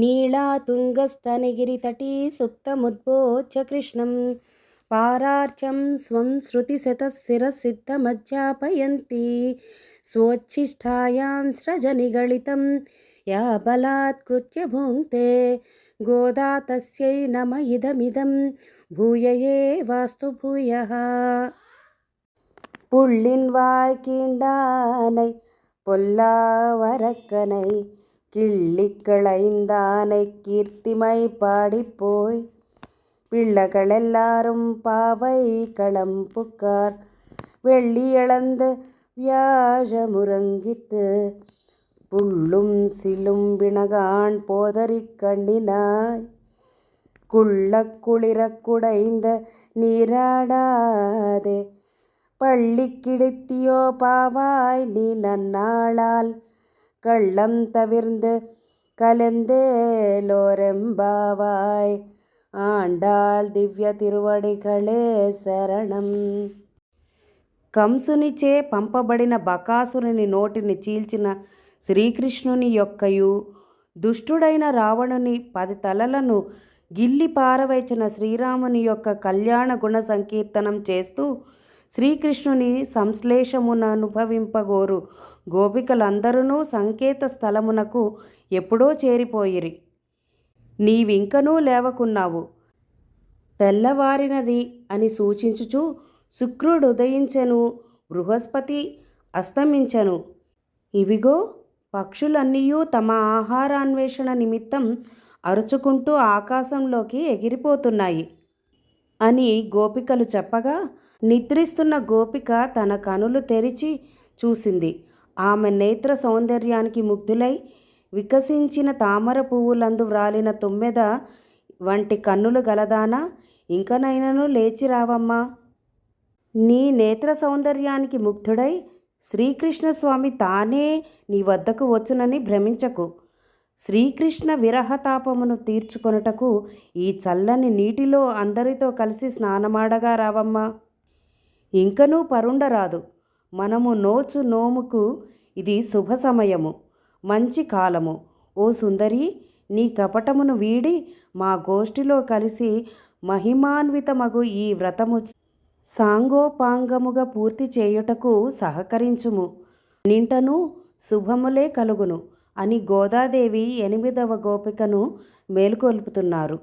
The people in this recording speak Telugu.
नीलातुङ्गस्तनगिरितटी तुङ्गस्तनगिरितटी कृष्णं पारार्चं स्वं श्रुतिशतशिरसिद्धमज्जापयन्ती स्वोच्छिष्ठायां स्रजनिगळितं या बलात्कृत्य भुङ्क्ते गोदा तस्यै नम इदमिदं भूयये वास्तु भूयः पुल्लिन्वाकिण्डानै पुल्लावरक्कनै கிள்ளிக்களைந்தானை கீர்த்திமை பாடிப்போய். பிள்ளைகள் எல்லாரும் பாவை களம் புக்கார். வெள்ளியளந்து வியாழமுறங்கித்து புள்ளும் சிலும் வினகான் போதறி கண்ணினாய். குள்ள குளிர குடைந்த நீராடாதே. பள்ளி கிடைத்தியோ பாவாய் நீ நன்னாளால் கள்ளம் தவிர்ந்து கலந்தேலோரெம்பாவாய் ஆண்டாள் దివ్య తిరువడిகளே శరణం కంసునిచే పంపబడిన బకాసురుని నోటిని చీల్చిన శ్రీకృష్ణుని యొక్కయు దుష్టుడైన రావణుని పది తలలను గిల్లి పారవేచిన శ్రీరాముని యొక్క కళ్యాణ గుణ సంకీర్తనం చేస్తూ శ్రీకృష్ణుని సంశ్లేషమును అనుభవింపగోరు గోపికలందరూ సంకేత స్థలమునకు ఎప్పుడో చేరిపోయిరి. నీవింకనూ లేవకున్నావు. తెల్లవారినది అని సూచించుచు శుక్రుడు ఉదయించెను బృహస్పతి అస్తమించెను. ఇవిగో పక్షులన్నీయూ తమ ఆహారాన్వేషణ నిమిత్తం అరుచుకుంటూ ఆకాశంలోకి ఎగిరిపోతున్నాయి. అని గోపికలు చెప్పగా నిద్రిస్తున్న గోపిక తన కనులు తెరిచి చూసింది. ఆమె నేత్ర సౌందర్యానికి ముగ్ధులై వికసించిన తామర పువ్వులందు వ్రాలిన తుమ్మెద వంటి కన్నులు గలదానా? ఇంకనైనను లేచి రావమ్మా. నీ నేత్ర సౌందర్యానికి ముగ్ధుడై శ్రీకృష్ణస్వామి తానే నీ వద్దకు వచ్చునని భ్రమించకు. శ్రీకృష్ణ విరహతాపమును తీర్చుకొనుటకు ఈ చల్లని నీటిలో అందరితో కలిసి స్నానమాడగా రావమ్మా. ఇంకనూ పరుండరాదు. మనము నోచు నోముకు ఇది శుభ సమయము. మంచి కాలము. ఓ సుందరి నీ కపటమును వీడి మా గోష్ఠిలో కలిసి మహిమాన్వితమగు ఈ వ్రతము సాంగోపాంగముగా పూర్తి చేయుటకు సహకరించుము. నింటను శుభములే కలుగును. అని గోదాదేవి ఎనిమిదవ గోపికను మేలుకొల్పుతున్నారు.